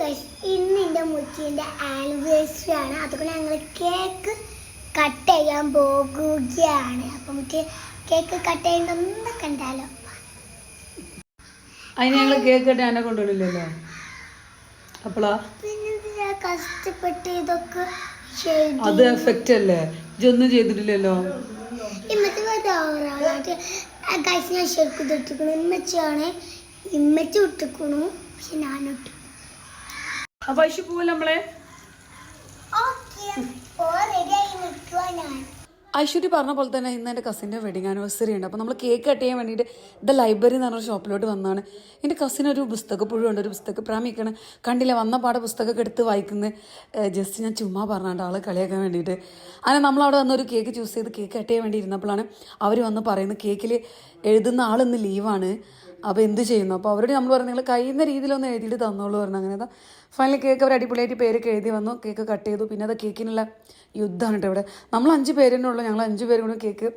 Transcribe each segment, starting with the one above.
Guys ഇന്ന് എന്റെ മുച്ചിന്റെ anniversary ആണ്. അതുകൊണ്ട് ഞങ്ങൾ കേക്ക് കട്ട് ചെയ്യാൻ പോകുകയാണ്. അപ്പം നമുക്ക് കേക്ക് കട്ട് ചെയ്യണമെന്ന് കണ്ടാലോ? അതിന് ഞങ്ങൾ കേക്ക് കട്ട് എന്നെ കൊണ്ടുവരില്ലല്ലോ? അപ്പളാ? പിന്നെ കഷ്ടപ്പെട്ട് ഇതൊക്കെ അത് എഫക്റ്റ് അല്ലേ? ഇതൊന്നും ചെയ്തിട്ടില്ലല്ലോ? ഇമ്മത്തെ ഗൈസ് ഞാൻ ശരിക്കും ഇട്ടിരിക്കണു ഇമ്മച്ചിയാണ്. ഇമ്മച്ചി ഇട്ടിക്കണു പക്ഷെ ഞാൻ ഇട്ടു അപ്പൊ ഐശു പോവല്ലോ നമ്മളെ? ഐശ്വര്യ പറഞ്ഞ പോലെ തന്നെ ഇന്ന് എന്റെ കസിന്റെ വെഡിങ് ആനിവേഴ്സറി ഉണ്ട്. അപ്പോൾ നമ്മൾ കേക്ക് കട്ട് ചെയ്യാൻ വേണ്ടിയിട്ട് ദ ലൈബ്രറി എന്ന് പറഞ്ഞ ഷോപ്പിലോട്ട് വന്നതാണ്. എന്റെ കസിൻ ഒരു പുസ്തക പുഴുണ്ട് ഒരു പുസ്തക പ്രാമിക്കണം. കണ്ടില്ല വന്ന പാടെ പുസ്തകമൊക്കെ എടുത്ത് വായിക്കുന്നത് ജസ്റ്റ് ഞാൻ ചുമ്മാ പറഞ്ഞാണ്ട് ആളെ കളിയാക്കാൻ വേണ്ടിയിട്ട്. അങ്ങനെ നമ്മളവിടെ വന്ന് ഒരു കേക്ക് ചൂസ് ചെയ്ത് കേക്ക് കട്ട് ചെയ്യാൻ വേണ്ടി ഇരുന്നപ്പോഴാണ് അവർ വന്ന് പറയുന്നത് കേക്കിൽ എഴുതുന്ന ആളിന്ന് ലീവാണ് അപ്പോൾ എന്ത് ചെയ്യുന്നു? അപ്പോൾ അവരോട് നമ്മൾ പറഞ്ഞു നിങ്ങൾ കഴിയുന്ന രീതിയിലൊന്ന് എഴുതിയിട്ട് തന്നോളൂ പറഞ്ഞു. അങ്ങനെ ഫൈനലി കേക്ക് അവർ അടിപൊളിയായിട്ട് പേര് എഴുതി വന്നു. കേക്ക് കട്ട് ചെയ്തു. പിന്നെ അത് കേക്കിനുള്ള യുദ്ധമാണ് കേട്ടോ ഇവിടെ. നമ്മൾ അഞ്ച് പേരെന്നെ ഉള്ളൂ. ഞങ്ങൾ അഞ്ച് പേരും കൂടെ കേക്ക്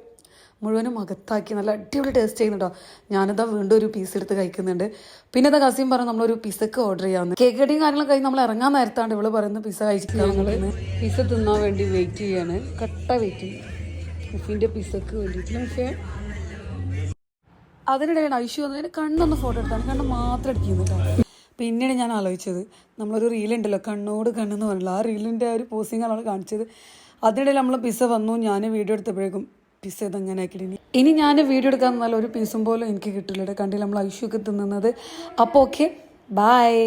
മുഴുവനും അകത്താക്കി നല്ല അടിപൊളി ടേസ്റ്റ് ചെയ്യുന്നുണ്ടോ ഞാനിതാ വീണ്ടും ഒരു പീസ് എടുത്ത് കഴിക്കുന്നുണ്ട്. പിന്നെ ഇതാ കസീം പറഞ്ഞു നമ്മളൊരു പിസക്ക് ഓർഡർ ചെയ്യാമെന്ന്. കേക്ക് കട്ടിയും കാര്യങ്ങളൊക്കെ കഴിഞ്ഞ് നമ്മൾ ഇറങ്ങാൻ നേരത്താണ് ഇവൾ പറയുന്നത് പിസ കഴിച്ചിട്ട് ഞങ്ങൾ പിസ തിന്നാൻ വേണ്ടി വെയിറ്റ് ചെയ്യാണ്. കട്ട വെയിറ്റ് ചെയ്യും. പിസക്ക് വേണ്ടിയിട്ട്. പക്ഷേ അതിനിടെയാണ് ഐഷു വന്നതിന് കണ്ണൊന്ന് ഫോട്ടോ എടുത്താണ് കണ്ണ് മാത്രം അടിക്കുന്നു പിന്നീട് ഞാൻ ആലോചിച്ചത് നമ്മളൊരു റീലുണ്ടല്ലോ കണ്ണോട് കണ്ണെന്ന് പറഞ്ഞില്ല ആ റീലിന്റെ ആ ഒരു പോസിങ് ആണ് കാണിച്ചത്. അതിനിടയിൽ നമ്മൾ പിസ്സ വന്നു ഞാൻ വീഡിയോ എടുത്തപ്പോഴേക്കും പിസ്സ അങ്ങനെ ആക്കിയിട്ട് ഇനി ഞാൻ വീഡിയോ എടുക്കാൻ നല്ല ഒരു പീസും പോലും എനിക്ക് കിട്ടില്ല. കണ്ടില്ല നമ്മൾ ഐഷു ഒക്കെ തിന്നുന്നത്. അപ്പോൾ ഓക്കെ ബായ്